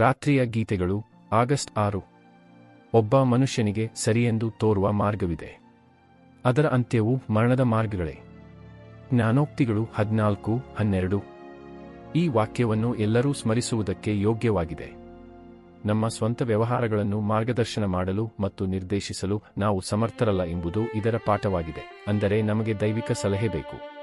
ರಾತ್ರಿಯ ಗೀತೆಗಳು, ಆಗಸ್ಟ್ ಆರು. ಒಬ್ಬ ಮನುಷ್ಯನಿಗೆ ಸರಿಯೆಂದು ತೋರುವ ಮಾರ್ಗವಿದೆ. ಅದರ ಅಂತ್ಯವು ಮರಣದ ಮಾರ್ಗಗಳೇ. ಜ್ಞಾನೋಕ್ತಿಗಳು ಹದಿನಾಲ್ಕು, ಹನ್ನೆರಡು. ಈ ವಾಕ್ಯವನ್ನು ಎಲ್ಲರೂ ಸ್ಮರಿಸುವುದಕ್ಕೆ ಯೋಗ್ಯವಾಗಿದೆ. ನಮ್ಮ ಸ್ವಂತ ವ್ಯವಹಾರಗಳನ್ನು ಮಾರ್ಗದರ್ಶನ ಮಾಡಲು ಮತ್ತು ನಿರ್ದೇಶಿಸಲು ನಾವು ಸಮರ್ಥರಲ್ಲ ಎಂಬುದು ಇದರ ಪಾಠವಾಗಿದೆ. ಅಂದರೆ ನಮಗೆ ದೈವಿಕ ಸಲಹೆ ಬೇಕು.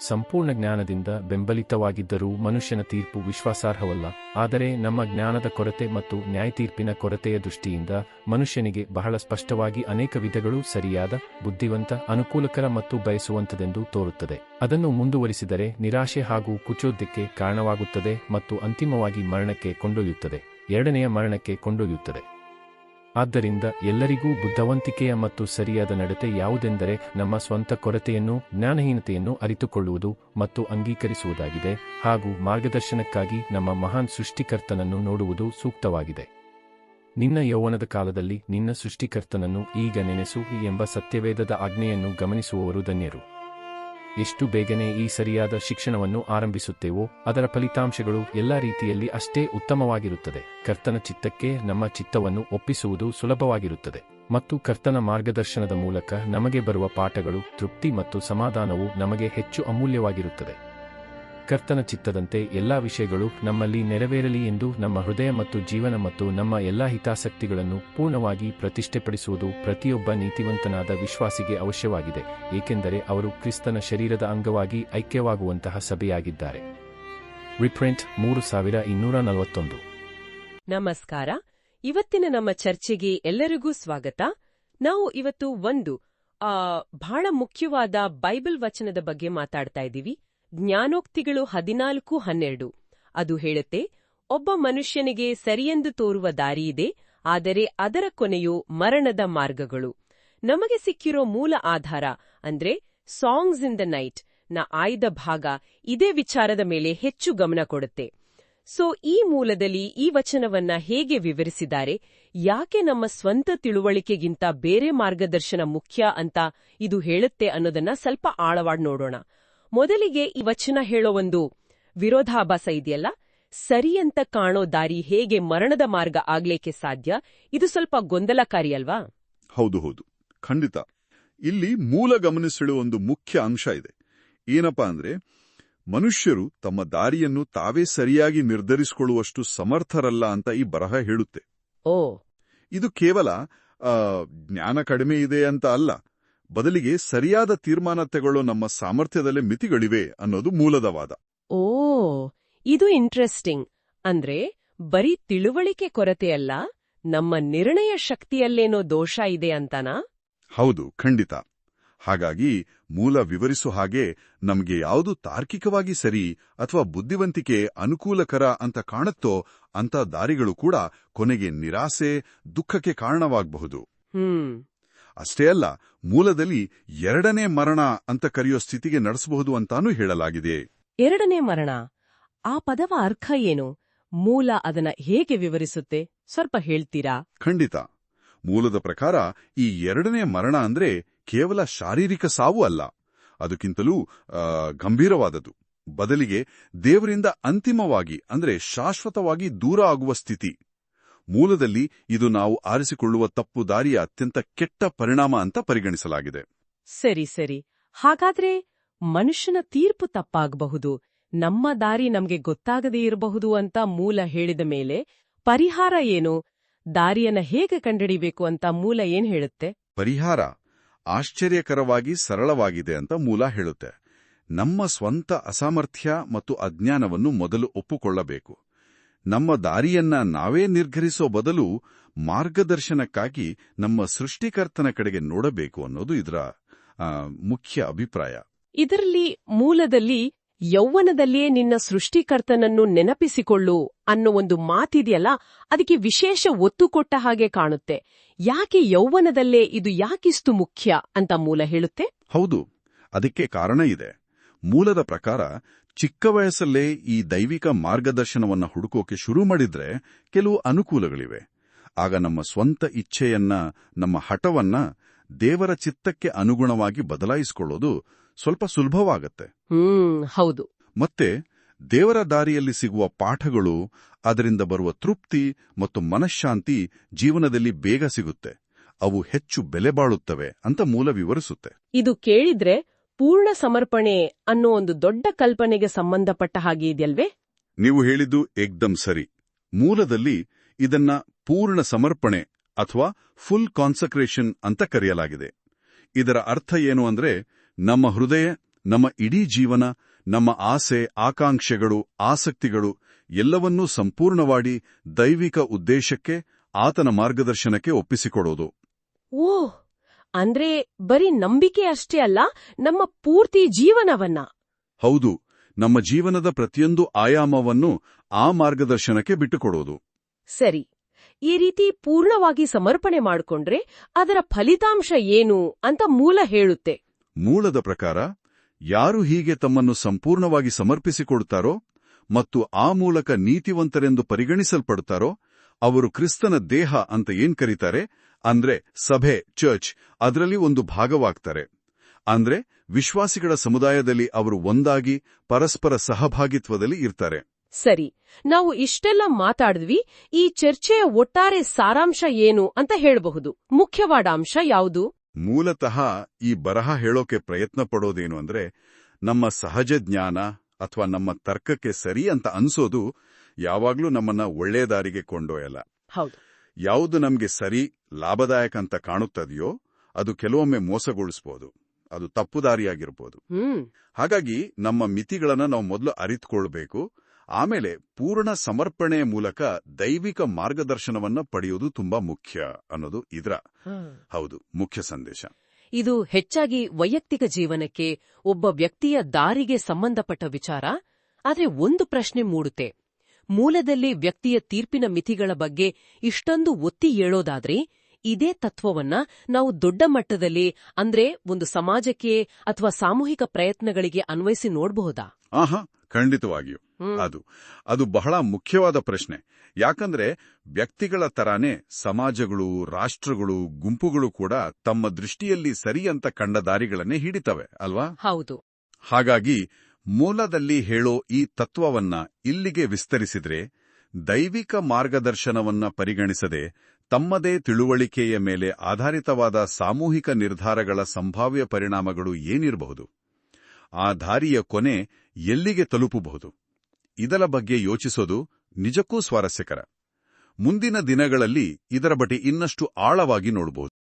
ಸಂಪೂರ್ಣ ಜ್ಞಾನದಿಂದ ಬೆಂಬಲಿತವಾಗಿದ್ದರೂ ಮನುಷ್ಯನ ತೀರ್ಪು ವಿಶ್ವಾಸಾರ್ಹವಲ್ಲ. ಆದರೆ ನಮ್ಮ ಜ್ಞಾನದ ಕೊರತೆ ಮತ್ತು ನ್ಯಾಯತೀರ್ಪಿನ ಕೊರತೆಯ ದೃಷ್ಟಿಯಿಂದ ಮನುಷ್ಯನಿಗೆ ಬಹಳ ಸ್ಪಷ್ಟವಾಗಿ ಅನೇಕ ವಿಧಗಳು ಸರಿಯಾದ, ಬುದ್ಧಿವಂತ, ಅನುಕೂಲಕರ ಮತ್ತು ಬಯಸುವಂತದೆಂದು ತೋರುತ್ತದೆ. ಅದನ್ನು ಮುಂದುವರಿಸಿದರೆ ನಿರಾಶೆ ಹಾಗೂ ಕುಚೋದ್ಯಕ್ಕೆ ಕಾರಣವಾಗುತ್ತದೆ ಮತ್ತು ಅಂತಿಮವಾಗಿ ಮರಣಕ್ಕೆ ಕೊಂಡೊಯ್ಯುತ್ತದೆ. ಎರಡನೆಯ ಮರಣಕ್ಕೆ ಕೊಂಡೊಯ್ಯುತ್ತದೆ. ಆದ್ದರಿಂದ ಎಲ್ಲರಿಗೂ ಬುದ್ಧವಂತಿಕೆಯ ಮತ್ತು ಸರಿಯಾದ ನಡತೆ ಯಾವುದೆಂದರೆ ನಮ್ಮ ಸ್ವಂತ ಕೊರತೆಯನ್ನು, ಜ್ಞಾನಹೀನತೆಯನ್ನು ಅರಿತುಕೊಳ್ಳುವುದು ಮತ್ತು ಅಂಗೀಕರಿಸುವುದಾಗಿದೆ ಹಾಗೂ ಮಾರ್ಗದರ್ಶನಕ್ಕಾಗಿ ನಮ್ಮ ಮಹಾನ್ ಸೃಷ್ಟಿಕರ್ತನನ್ನು ನೋಡುವುದು ಸೂಕ್ತವಾಗಿದೆ. ನಿನ್ನ ಯೌವನದ ಕಾಲದಲ್ಲಿ ನಿನ್ನ ಸೃಷ್ಟಿಕರ್ತನನ್ನು ಈಗ ನೆನೆಸು ಎಂಬ ಸತ್ಯವೇದದ ಆಜ್ಞೆಯನ್ನು ಗಮನಿಸುವವರು ಧನ್ಯರು. ಎಷ್ಟು ಬೇಗನೆ ಈ ಸರಿಯಾದ ಶಿಕ್ಷಣವನ್ನು ಆರಂಭಿಸುತ್ತೇವೋ, ಅದರ ಫಲಿತಾಂಶಗಳು ಎಲ್ಲ ರೀತಿಯಲ್ಲಿ ಅಷ್ಟೇ ಉತ್ತಮವಾಗಿರುತ್ತದೆ. ಕರ್ತನ ಚಿತ್ತಕ್ಕೆ ನಮ್ಮ ಚಿತ್ತವನ್ನು ಒಪ್ಪಿಸುವುದು ಸುಲಭವಾಗಿರುತ್ತದೆ. ಮತ್ತು ಕರ್ತನ ಮಾರ್ಗದರ್ಶನದ ಮೂಲಕ ನಮಗೆ ಬರುವ ಪಾಠಗಳು ತೃಪ್ತಿ ಮತ್ತು ಸಮಾಧಾನವು ನಮಗೆ ಹೆಚ್ಚು ಅಮೂಲ್ಯವಾಗಿರುತ್ತದೆ. ಕರ್ತನ ಚಿತ್ತದಂತೆ ಎಲ್ಲಾ ವಿಷಯಗಳು ನಮ್ಮಲ್ಲಿ ನೆರವೇರಲಿ ಎಂದು ನಮ್ಮ ಹೃದಯ ಮತ್ತು ಜೀವನ ಮತ್ತು ನಮ್ಮ ಎಲ್ಲಾ ಹಿತಾಸಕ್ತಿಗಳನ್ನು ಪೂರ್ಣವಾಗಿ ಪ್ರತಿಷ್ಠೆಪಡಿಸುವುದು ಪ್ರತಿಯೊಬ್ಬ ನೀತಿವಂತನಾದ ವಿಶ್ವಾಸಿಗೆ ಅವಶ್ಯವಾಗಿದೆ, ಏಕೆಂದರೆ ಅವರು ಕ್ರಿಸ್ತನ ಶರೀರದ ಅಂಗವಾಗಿ ಐಕ್ಯವಾಗುವಂತಹ ಸಭೆಯಾಗಿದ್ದಾರೆ. ರಿಪ್ರಿಂಟ್ ಮೂರು ಸಾವಿರ ಇನ್ನೂರ ನಲವತ್ತೊಂದು. ನಮಸ್ಕಾರ, ಇವತ್ತಿನ ನಮ್ಮ ಚರ್ಚೆಗೆ ಎಲ್ಲರಿಗೂ ಸ್ವಾಗತ. ನಾವು ಇವತ್ತು ಒಂದು, ಆ, ಬಹಳ ಮುಖ್ಯವಾದ ಬೈಬಲ್ ವಚನದ ಬಗ್ಗೆ ಮಾತಾಡ್ತಾ ಇದ್ದೀವಿ. ಜ್ಞಾನೋಕ್ತಿಗಳು ಹದಿನಾಲ್ಕು ಹನ್ನೆರಡು. ಅದು ಹೇಳುತ್ತೆ, ಒಬ್ಬ ಮನುಷ್ಯನಿಗೆ ಸರಿಯೆಂದು ತೋರುವ ದಾರಿಯಿದೆ ಆದರೆ ಅದರ ಕೊನೆಯು ಮರಣದ ಮಾರ್ಗಗಳು. ನಮಗೆ ಸಿಕ್ಕಿರೋ ಮೂಲ ಆಧಾರ ಅಂದ್ರೆ ಸಾಂಗ್ಸ್ ಇನ್ ದ ನೈಟ್, ನ ಆಯ್ದ ಭಾಗ ಇದೇ ವಿಚಾರದ ಮೇಲೆ ಹೆಚ್ಚು ಗಮನ ಕೊಡುತ್ತೆ. ಸೊ, ಈ ಮೂಲದಲ್ಲಿ ಈ ವಚನವನ್ನ ಹೇಗೆ ವಿವರಿಸಿದ್ದಾರೆ, ಯಾಕೆ ನಮ್ಮ ಸ್ವಂತ ತಿಳುವಳಿಕೆಗಿಂತ ಬೇರೆ ಮಾರ್ಗದರ್ಶನ ಮುಖ್ಯ ಅಂತ ಇದು ಹೇಳುತ್ತೆ ಅನ್ನೋದನ್ನ ಸ್ವಲ್ಪ ಆಳವಾಡ್ ನೋಡೋಣ. ಮೊದಲಿಗೆ ಈ ವಚನ ಹೇಳೋ ಒಂದು ವಿರೋಧಾಭಾಸ ಇದೆಯಲ್ಲ? ಸರಿ ಅಂತ ಕಾಣೋ ದಾರಿ ಹೇಗೆ ಮರಣದ ಮಾರ್ಗ ಆಗ್ಲಿಕ್ಕೆ ಸಾಧ್ಯ? ಇದು ಸ್ವಲ್ಪ ಗೊಂದಲಕಾರಿ ಅಲ್ವಾ? ಹೌದು ಹೌದು. ಖಂಡಿತ. ಇಲ್ಲಿ ಮೂಲ ಗಮನಿಸಲು ಒಂದು ಮುಖ್ಯ ಅಂಶ ಇದೆ. ಏನಪ್ಪಾ ಅಂದ್ರೆ ಮನುಷ್ಯರು ತಮ್ಮ ದಾರಿಯನ್ನು ತಾವೇ ಸರಿಯಾಗಿ ನಿರ್ಧರಿಸಿಕೊಳ್ಳುವಷ್ಟು ಸಮರ್ಥರಲ್ಲ ಅಂತ ಈ ಬರಹ ಹೇಳುತ್ತೆ. ಓ. ಇದು ಕೇವಲ ಜ್ಞಾನ ಕಡಿಮೆ ಇದೆ ಅಂತ ಅಲ್ಲ. ಬದಲಿಗೆ ಸರಿಯಾದ ತೀರ್ಮಾನ ತೆಗೊಳ್ಳೋ ನಮ್ಮ ಸಾಮರ್ಥ್ಯದಲ್ಲಿ ಮಿತಿಗಳಿವೆ ಅನ್ನೋದು ಮೂಲದವಾದ. ಓ ಇದು ಇಂಟ್ರೆಸ್ಟಿಂಗ್ ಅಂದ್ರೆ ಬರೀ ತಿಳುವಳಿಕೆ ಕೊರತೆಯಲ್ಲ ನಮ್ಮ ನಿರ್ಣಯ ಶಕ್ತಿಯಲ್ಲೇನೋ ದೋಷ ಇದೆ ಅಂತನಾ? ಹೌದು ಖಂಡಿತ. ಹಾಗಾಗಿ ಮೂಲ ವಿವರಿಸೋ ಹಾಗೆ ನಮಗೆ ಯಾವುದು ತಾರ್ಕಿಕವಾಗಿ ಸರಿ ಅಥವಾ ಬುದ್ಧಿವಂತಿಕೆ ಅನುಕೂಲಕರ ಅಂತ ಕಾಣುತ್ತೋ ಅಂತ ದಾರಿಗಳು ಕೂಡ ಕೊನೆಗೆ ನಿರಾಸೆ ದುಃಖಕ್ಕೆ ಕಾರಣವಾಗಬಹುದು. ಹ್ಮ್. ಅಷ್ಟೇ ಅಲ್ಲ ಮೂಲದಲ್ಲಿ ಎರಡನೇ ಮರಣ ಅಂತ ಕರೆಯೋ ಸ್ಥಿತಿಗೆ ನಡೆಸಬಹುದು ಅಂತಾನೂ ಹೇಳಲಾಗಿದೆ. ಎರಡನೇ ಮರಣ. ಆ ಪದವ ಅರ್ಥ ಏನು? ಮೂಲ ಅದನ್ನ ಹೇಗೆ ವಿವರಿಸುತ್ತೆ? ಸ್ವಲ್ಪ ಹೇಳ್ತೀರಾ? ಖಂಡಿತ. ಮೂಲದ ಪ್ರಕಾರ ಈ ಎರಡನೇ ಮರಣ ಅಂದ್ರೆ ಕೇವಲ ಶಾರೀರಿಕ ಸಾವು ಅಲ್ಲ. ಅದಕ್ಕಿಂತಲೂ ಗಂಭೀರವಾದದು ಗಂಭೀರವಾದದ್ದು. ಬದಲಿಗೆ ದೇವರಿಂದ ಅಂತಿಮವಾಗಿ ಅಂದ್ರೆ ಶಾಶ್ವತವಾಗಿ ದೂರ ಆಗುವ ಸ್ಥಿತಿ. ಮೂಲದಲ್ಲಿ ಇದು ನಾವು ಆರಿಸಿಕೊಳ್ಳುವ ತಪ್ಪು ದಾರಿಯ ಅತ್ಯಂತ ಕೆಟ್ಟ ಪರಿಣಾಮ ಅಂತ ಪರಿಗಣಿಸಲಾಗಿದೆ. ಸರಿ ಸರಿ. ಹಾಗಾದ್ರೆ ಮನುಷ್ಯನ ತೀರ್ಪು ತಪ್ಪಾಗಬಹುದು. ನಮ್ಮ ದಾರಿ ನಮ್ಗೆ ಗೊತ್ತಾಗದೇ ಇರಬಹುದು ಅಂತ ಮೂಲ ಹೇಳಿದ ಮೇಲೆ ಪರಿಹಾರ ಏನು? ದಾರಿಯನ್ನ ಹೇಗೆ ಕಂಡಿಡಿಬೇಕು ಅಂತ ಮೂಲ ಏನ್ ಹೇಳುತ್ತೆ? ಪರಿಹಾರ ಆಶ್ಚರ್ಯಕರವಾಗಿ ಸರಳವಾಗಿದೆ ಅಂತ ಮೂಲ ಹೇಳುತ್ತೆ. ನಮ್ಮ ಸ್ವಂತ ಅಸಾಮರ್ಥ್ಯ ಮತ್ತು ಅಜ್ಞಾನವನ್ನು ಮೊದಲು ಒಪ್ಪುಕೊಳ್ಳಬೇಕು. ನಮ್ಮ ದಾರಿಯನ್ನ ನಾವೇ ನಿರ್ಧರಿಸೋ ಬದಲು ಮಾರ್ಗದರ್ಶನಕ್ಕಾಗಿ ನಮ್ಮ ಸೃಷ್ಟಿಕರ್ತನ ಕಡೆಗೆ ನೋಡಬೇಕು ಅನ್ನೋದು ಇದರ ಮುಖ್ಯ ಅಭಿಪ್ರಾಯ. ಇದರಲ್ಲಿ ಮೂಲದಲ್ಲಿ ಯೌವನದಲ್ಲಿಯೇ ನಿನ್ನ ಸೃಷ್ಟಿಕರ್ತನನ್ನು ನೆನಪಿಸಿಕೊಳ್ಳು ಅನ್ನೋ ಒಂದು ಮಾತಿದೆಯಲ್ಲ ಅದಕ್ಕೆ ವಿಶೇಷ ಒತ್ತು ಕೊಟ್ಟ ಹಾಗೆ ಕಾಣುತ್ತೆ. ಯಾಕೆ ಯೌವನದಲ್ಲೇ ಇದು ಯಾಕಿಷ್ಟು ಮುಖ್ಯ ಅಂತ ಮೂಲ ಹೇಳುತ್ತೆ? ಹೌದು ಅದಕ್ಕೆ ಕಾರಣ ಇದೆ. ಮೂಲದ ಪ್ರಕಾರ ಚಿಕ್ಕ ವಯಸ್ಸಲ್ಲೇ ಈ ದೈವಿಕ ಮಾರ್ಗದರ್ಶನವನ್ನ ಹುಡುಕೋಕೆ ಶುರು ಮಾಡಿದ್ರೆ ಕೆಲವು ಅನುಕೂಲಗಳಿವೆ. ಆಗ ನಮ್ಮ ಸ್ವಂತ ಇಚ್ಛೆಯನ್ನ ನಮ್ಮ ಹಠವನ್ನ ದೇವರ ಚಿತ್ತಕ್ಕೆ ಅನುಗುಣವಾಗಿ ಬದಲಾಯಿಸಿಕೊಳ್ಳೋದು ಸ್ವಲ್ಪ ಸುಲಭವಾಗತ್ತೆ. ಹೌದು. ಮತ್ತೆ ದೇವರ ದಾರಿಯಲ್ಲಿ ಸಿಗುವ ಪಾಠಗಳು ಅದರಿಂದ ಬರುವ ತೃಪ್ತಿ ಮತ್ತು ಮನಃಶಾಂತಿ ಜೀವನದಲ್ಲಿ ಬೇಗ ಸಿಗುತ್ತೆ. ಅವು ಹೆಚ್ಚು ಬೆಲೆ ಬಾಳುತ್ತವೆ ಅಂತ ಮೂಲ ವಿವರಿಸುತ್ತೆ. ಇದು ಕೇಳಿದ್ರೆ ಪೂರ್ಣ ಸಮರ್ಪಣೆ ಅನ್ನೋ ಒಂದು ದೊಡ್ಡ ಕಲ್ಪನೆಗೆ ಸಂಬಂಧಪಟ್ಟ ಹಾಗೆ ಇದೆಯಲ್ವೇ? ನೀವು ಹೇಳಿದ್ದು ಏಕ್ದಮ್ ಸರಿ. ಮೂಲದಲ್ಲಿ ಇದನ್ನ ಪೂರ್ಣ ಸಮರ್ಪಣೆ ಅಥವಾ ಫುಲ್ ಕಾನ್ಸಕ್ರೇಷನ್ ಅಂತ ಕರೆಯಲಾಗಿದೆ. ಇದರ ಅರ್ಥ ಏನು ಅಂದ್ರೆ ನಮ್ಮ ಹೃದಯ ನಮ್ಮ ಇಡೀ ಜೀವನ ನಮ್ಮ ಆಸೆ ಆಕಾಂಕ್ಷೆಗಳು ಆಸಕ್ತಿಗಳು ಎಲ್ಲವನ್ನೂ ಸಂಪೂರ್ಣವಾಗಿ ದೈವಿಕ ಉದ್ದೇಶಕ್ಕೆ ಆತನ ಮಾರ್ಗದರ್ಶನಕ್ಕೆ ಒಪ್ಪಿಸಿಕೊಡೋದು. ಓಹ್! ಅಂದ್ರೆ ಬರೀ ನಂಬಿಕೆ ಅಷ್ಟೇ ಅಲ್ಲ ನಮ್ಮ ಪೂರ್ತಿ ಜೀವನವನ್ನ. ಹೌದು ನಮ್ಮ ಜೀವನದ ಪ್ರತಿಯೊಂದು ಆಯಾಮವನ್ನು ಆ ಮಾರ್ಗದರ್ಶನಕ್ಕೆ ಬಿಟ್ಟುಕೊಡೋದು. ಸರಿ ಈ ರೀತಿ ಪೂರ್ಣವಾಗಿ ಸಮರ್ಪಣೆ ಮಾಡಿಕೊಂಡ್ರೆ ಅದರ ಫಲಿತಾಂಶ ಏನು ಅಂತ ಮೂಲ ಹೇಳುತ್ತೆ. ಮೂಲದ ಪ್ರಕಾರ ಯಾರು ಹೀಗೆ ತಮ್ಮನ್ನು ಸಂಪೂರ್ಣವಾಗಿ ಸಮರ್ಪಿಸಿಕೊಡುತ್ತಾರೋ ಮತ್ತು ಆ ಮೂಲಕ ನೀತಿವಂತರೆಂದು ಪರಿಗಣಿಸಲ್ಪಡುತ್ತಾರೋ ಅವರು ಕ್ರಿಸ್ತನ ದೇಹ ಅಂತ ಏನ್ ಕರೀತಾರೆ? ಅಂದ್ರೆ ಸಭೆ ಚರ್ಚ್ ಅದರಲ್ಲಿ ಒಂದು ಭಾಗವಾಗ್ತಾರೆ. ಅಂದ್ರೆ ವಿಶ್ವಾಸಿಗಳ ಸಮುದಾಯದಲ್ಲಿ ಅವರು ಒಂದಾಗಿ ಪರಸ್ಪರ ಸಹಭಾಗಿತ್ವದಲ್ಲಿ ಇರ್ತಾರೆ. ಸರಿ ನಾವು ಇಷ್ಟೆಲ್ಲ ಮಾತಾಡಿದ್ವಿ ಈ ಚರ್ಚೆಯ ಒಟ್ಟಾರೆ ಸಾರಾಂಶ ಏನು ಅಂತ ಹೇಳಬಹುದು. ಮುಖ್ಯವಾದ ಅಂಶ ಯಾವುದು? ಮೂಲತಃ ಈ ಬರಹ ಹೇಳೋಕೆ ಪ್ರಯತ್ನ ಪಡೋದೇನು ಅಂದ್ರೆ ನಮ್ಮ ಸಹಜ ಜ್ಞಾನ ಅಥವಾ ನಮ್ಮ ತರ್ಕಕ್ಕೆ ಸರಿ ಅಂತ ಅನ್ಸೋದು ಯಾವಾಗ್ಲೂ ನಮ್ಮನ್ನ ಒಳ್ಳೆ ದಾರಿಗೆ ಕೊಂಡೊಯ್ಯಲ್ಲ. ಯಾವುದು ನಮ್ಗೆ ಸರಿ ಲಾಭದಾಯಕ ಅಂತ ಕಾಣುತ್ತದೆಯೋ ಅದು ಕೆಲವೊಮ್ಮೆ ಮೋಸಗೊಳಿಸಬಹುದು ಅದು ತಪ್ಪು ದಾರಿಯಾಗಿರಬಹುದು ಹಾಗಾಗಿ ನಮ್ಮ ಮಿತಿಗಳನ್ನ ನಾವು ಮೊದಲು ಅರಿತುಕೊಳ್ಬೇಕು. ಆಮೇಲೆ ಪೂರ್ಣ ಸಮರ್ಪಣೆಯ ಮೂಲಕ ದೈವಿಕ ಮಾರ್ಗದರ್ಶನವನ್ನ ಪಡೆಯುವುದು ತುಂಬಾ ಮುಖ್ಯ ಅನ್ನೋದು ಇದರ. ಹೌದು ಮುಖ್ಯ ಸಂದೇಶ. ಇದು ಹೆಚ್ಚಾಗಿ ವೈಯಕ್ತಿಕ ಜೀವನಕ್ಕೆ ಒಬ್ಬ ವ್ಯಕ್ತಿಯ ದಾರಿಗೆ ಸಂಬಂಧಪಟ್ಟ ವಿಚಾರ ಆದ್ರೆ ಒಂದು ಪ್ರಶ್ನೆ ಮೂಡುತ್ತೆ. ಮೂಲದಲ್ಲಿ ವ್ಯಕ್ತಿಯ ತೀರ್ಪಿನ ಮಿತಿಗಳ ಬಗ್ಗೆ ಇಷ್ಟೊಂದು ಒತ್ತಿ ಹೇಳೋದಾದ್ರೆ ಇದೇ ತತ್ವವನ್ನ ನಾವು ದೊಡ್ಡ ಮಟ್ಟದಲ್ಲಿ ಅಂದ್ರೆ ಒಂದು ಸಮಾಜಕ್ಕೆ ಅಥವಾ ಸಾಮೂಹಿಕ ಪ್ರಯತ್ನಗಳಿಗೆ ಅನ್ವಯಿಸಿ ನೋಡಬಹುದಾ? ಆಹಾ ಖಂಡಿತವಾಗಿಯೂ. ಅದು ಅದು ಬಹಳ ಮುಖ್ಯವಾದ ಪ್ರಶ್ನೆ. ಯಾಕಂದ್ರೆ ವ್ಯಕ್ತಿಗಳ ತರಾನೇ ಸಮಾಜಗಳು ರಾಷ್ಟ್ರಗಳು ಗುಂಪುಗಳು ಕೂಡ ತಮ್ಮ ದೃಷ್ಟಿಯಲ್ಲಿ ಸರಿ ಅಂತ ಕಂಡ ದಾರಿಗಳನ್ನೇ ಹಿಡಿತವೆ ಅಲ್ವಾ? ಹೌದು. ಹಾಗಾಗಿ ಮೂಲದಲ್ಲಿ ಹೇಳೋ ಈ ತತ್ವವನ್ನ ಇಲ್ಲಿಗೆ ವಿಸ್ತರಿಸಿದ್ರೆ, ದೈವಿಕ ಮಾರ್ಗದರ್ಶನವನ್ನ ಪರಿಗಣಿಸದೆ, ತಮ್ಮದೇ ತಿಳುವಳಿಕೆಯ ಮೇಲೆ ಆಧಾರಿತವಾದ ಸಾಮೂಹಿಕ ನಿರ್ಧಾರಗಳ ಸಂಭಾವ್ಯ ಪರಿಣಾಮಗಳು ಏನಿರಬಹುದು? ಆ ದಾರಿಯ ಕೊನೆ ಎಲ್ಲಿಗೆ ತಲುಪಬಹುದು? ಇದರ ಬಗ್ಗೆ ಯೋಚಿಸೋದು ನಿಜಕ್ಕೂ ಸ್ವಾರಸ್ಯಕರ. ಮುಂದಿನ ದಿನಗಳಲ್ಲಿ ಇದರ ಬಟಿ ಇನ್ನಷ್ಟು ಆಳವಾಗಿ ನೋಡಬಹುದು